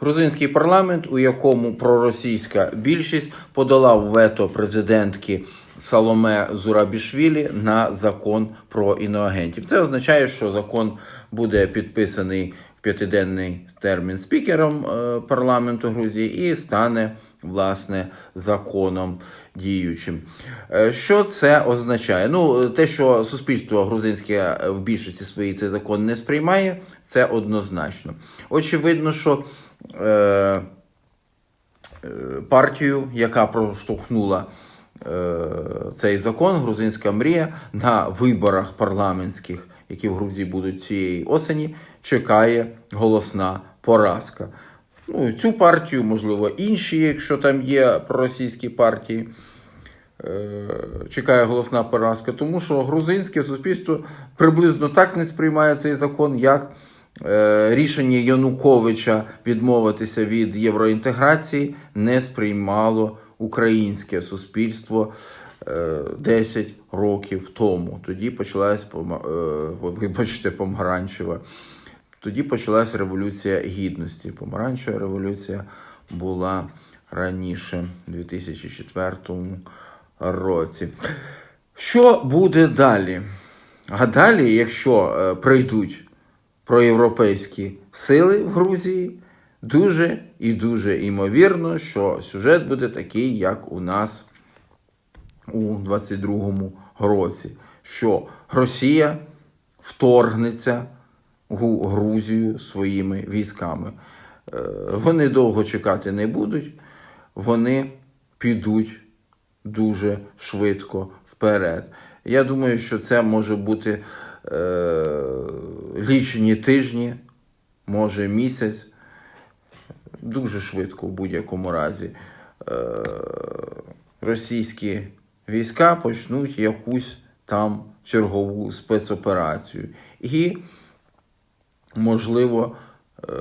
Грузинський парламент, у якому проросійська більшість подала вето президентки Саломе Зурабішвілі на закон про іноагентів. Це означає, що закон буде підписаний п'ятиденний термін спікером е, парламенту Грузії і стане власне законом діючим. Е, Що це означає? Ну, те, що суспільство грузинське в більшості своїй цей закон не сприймає, це однозначно. Очевидно, що е, е, партію, яка проштовхнула е, цей закон, грузинська мрія, на виборах парламентських, які в Грузії будуть цієї осені, чекає голосна поразка. Ну, цю партію, можливо, інші, якщо там є проросійські партії, е, чекає голосна поразка, тому що грузинське суспільство приблизно так не сприймає цей закон, як е, рішення Януковича відмовитися від євроінтеграції не сприймало українське суспільство е, 10 років тому. Тоді почалась е, вибачте, помаранчева. Тоді почалась революція гідності. Помаранчева революція була раніше, у 2004 році. Що буде далі? А далі, якщо е, прийдуть проєвропейські сили в Грузії, дуже і дуже імовірно, що сюжет буде такий, як у нас у 22-му році, що Росія вторгнеться Грузію своїми військами. Е, Вони довго чекати не будуть, вони підуть дуже швидко вперед. Я думаю, що це може бути е, лічені тижні, може місяць, дуже швидко в будь-якому разі. Е, російські війська почнуть якусь там чергову спецоперацію. І можливо, е,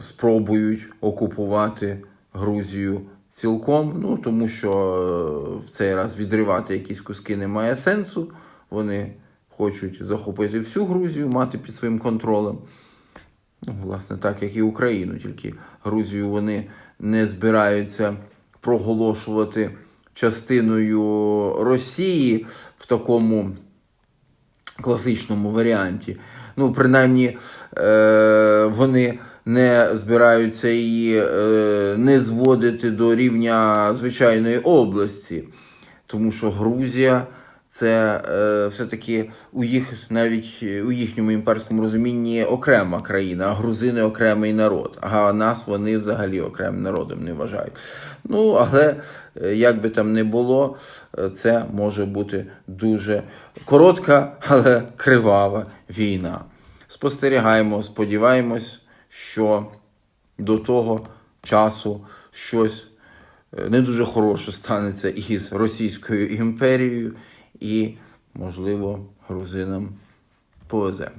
спробують окупувати Грузію цілком, ну тому що е, в цей раз відривати якісь куски немає сенсу. Вони хочуть захопити всю Грузію, мати під своїм контролем. Ну, власне, так як і Україну, тільки Грузію вони не збираються проголошувати частиною Росії в такому класичному варіанті. Ну, принаймні, е, вони не збираються її е, не зводити до рівня звичайної області, тому що Грузія це е, все-таки у їх навіть у їхньому імперському розумінні окрема країна, а грузини окремий народ. А нас вони взагалі окремим народом не вважають. Ну, але е, як би там не було, е, це може бути дуже коротка, але кривава війна. Спостерігаємо, сподіваємось, що до того часу щось е, не дуже хороше станеться із Російською імперією, і, можливо, грузинам повезе.